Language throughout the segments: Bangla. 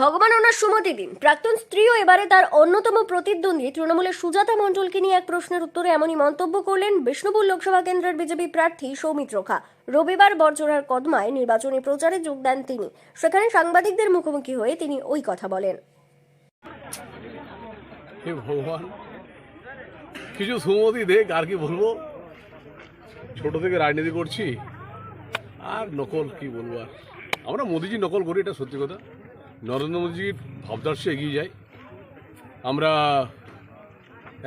ভগবান ওনার সুমতি দিন। প্রাক্তন স্ত্রীও এবারে তার অন্যতম প্রতিদ্বন্দ্বী তৃণমূলের সুজাতা মণ্ডলকে নিয়ে এক প্রশ্নের উত্তরে এমনই মন্তব্য করলেন বিষ্ণুপুর লোকসভা কেন্দ্রের বিজেপি প্রার্থী সৌমিত্র খা রবিবার বরজোড়ার কদমায় নির্বাচনী প্রচারে যোগ দেন তিনি। সেখানে সাংবাদিকদের মুখোমুখি হয়ে তিনি ওই কথা বলেন। ভগবান, কিছু সুমতি দেখ, আর কি বলব? ছোট থেকে রাজনীতি করছি, আর নকল কি বলব আর? আমরা মোদিজি নকল করি, এটা সত্যি কথা। নরেন্দ্র মোদীজির ভাবদার্শে এগিয়ে যাই আমরা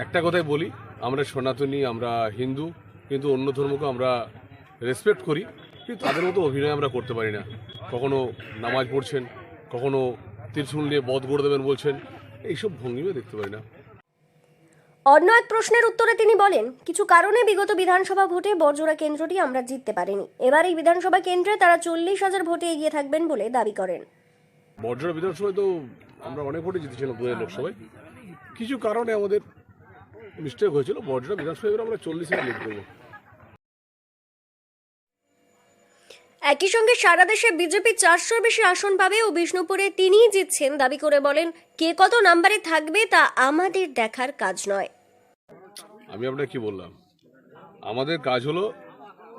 একটা কথাই বলি, আমরা সনাতনী, আমরা হিন্দু, কিন্তু অন্য ধর্মকে আমরা রেসপেক্ট করি, কিন্তু তাদের মতো অভিনয় আমরা করতে পারি না। কখনো নামাজ পড়ছেন, কখনো ত্রিশূল নিয়ে বধ করে দেবেন বলছেন, এইসব ভঙ্গিমে দেখতে পারি না। অন্য এক প্রশ্নের উত্তরে তিনি বলেন, কিছু কারণে বিগত বিধানসভা ভোটে বরজোড়া কেন্দ্রটি আমরা জিততে পারিনি। এবার এই বিধানসভা কেন্দ্রে তারা চল্লিশ হাজার ভোটে এগিয়ে থাকবেন বলে দাবি করেন। বর্জরা বিধানসভায় তো আমরা অনেক ভোটে জিতেছিলাম দুয়ের লোকসভায়। কিছু কারণে আমাদের মিস্টেক হয়েছিল বর্জরা বিধানসভায় আমরা চল্লিশে লিড করব। একই সঙ্গে সারা দেশে বিজেপি চারশোর বেশি আসন পাবে ও বিষ্ণুপুরে তিনিই জিতছেন দাবি করে বলেন কে কত নাম্বারে থাকবে তা আমাদের দেখার কাজ নয়। আমি আপনাকে কি বললাম? আমাদের কাজ হলো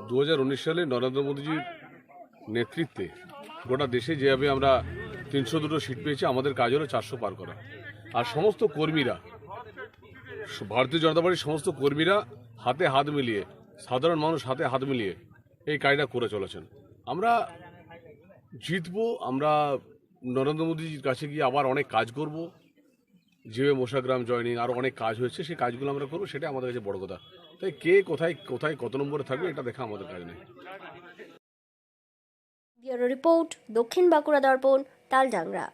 দু হাজার উনিশ সালে নরেন্দ্র মোদীজির নেতৃত্বে গোটা দেশে যেভাবে আমরা তিনশো দুটো সিট পেয়েছি, আমাদের কাজ হলো চারশো পার করা। আর সমস্ত কর্মীরা, ভারতীয় জনতা পার্টির সমস্ত কর্মীরা হাতে হাত মিলিয়ে, সাধারণ মানুষ হাতে হাত মিলিয়ে এই কাজটা করে চলেছেন। আমরা জিতবো, আমরা নরেন্দ্র মোদীজির কাছে গিয়ে আবার অনেক কাজ করব। যেভাবে মশাগ্রাম জয়নিং আরও অনেক কাজ হয়েছে, সেই কাজগুলো আমরা করব সেটা আমাদের কাছে বড় কথা। তাই কে কোথায় কোথায় কত নম্বরে থাকবে, এটা দেখা আমাদের কাজ নেই। রিপোর্ট, দক্ষিণ বাঁকুড়া দর্পণ। তালডাংরা।